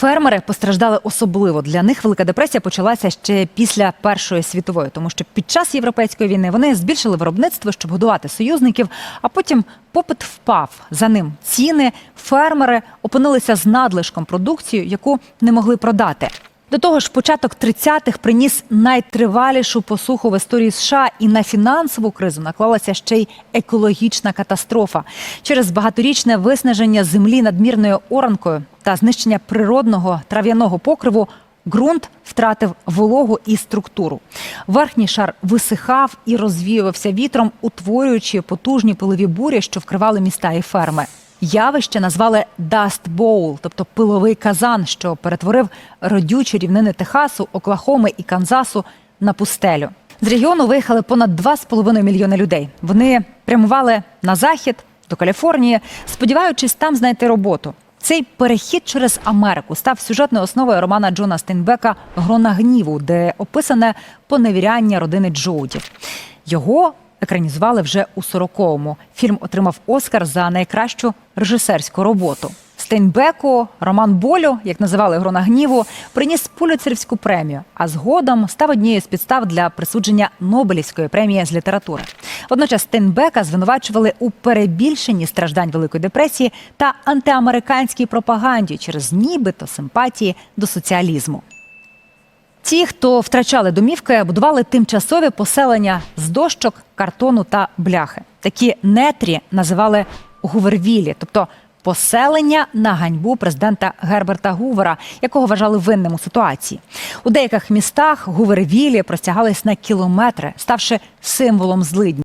Фермери постраждали особливо. Для них Велика депресія почалася ще після Першої світової, тому що під час європейської війни вони збільшили виробництво, щоб годувати союзників. А потім попит впав. За ним ціни фермери опинилися з надлишком продукції, яку не могли продати. До того ж, початок 30-х приніс найтривалішу посуху в історії США, і на фінансову кризу наклалася ще й екологічна катастрофа через багаторічне виснаження землі надмірною оранкою та знищення природного трав'яного покриву. Ґрунт втратив вологу і структуру. Верхній шар висихав і розвіювався вітром, утворюючи потужні пилові бурі, що вкривали міста і ферми. Явище назвали Dust Bowl, тобто пиловий казан, що перетворив родючі рівнини Техасу, Оклахоми і Канзасу на пустелю. З регіону виїхали понад 2,5 мільйони людей. Вони прямували на захід до Каліфорнії, сподіваючись там знайти роботу. Цей перехід через Америку став сюжетною основою романа Джона Стейнбека Грона гніву, де описане поневіряння родини Джоуді. Його екранізували вже у 40-му. Фільм отримав Оскар за найкращу режисерську роботу. Стейнбеку Роман Болю, як називали Грона гніву, приніс Пуліцерівську премію, а згодом став однією з підстав для присудження Нобелівської премії з літератури. Водночас Стейнбека звинувачували у перебільшенні страждань Великої депресії та антиамериканській пропаганді через нібито симпатії до соціалізму. Ті, хто втрачали домівки, будували тимчасові поселення з дощок, картону та бляхи. Такі нетрі називали гувервілі, тобто поселення на ганьбу президента Герберта Гувера, якого вважали винним у ситуації. У деяких містах гувервілі простягались на кілометри, ставши символом злидні.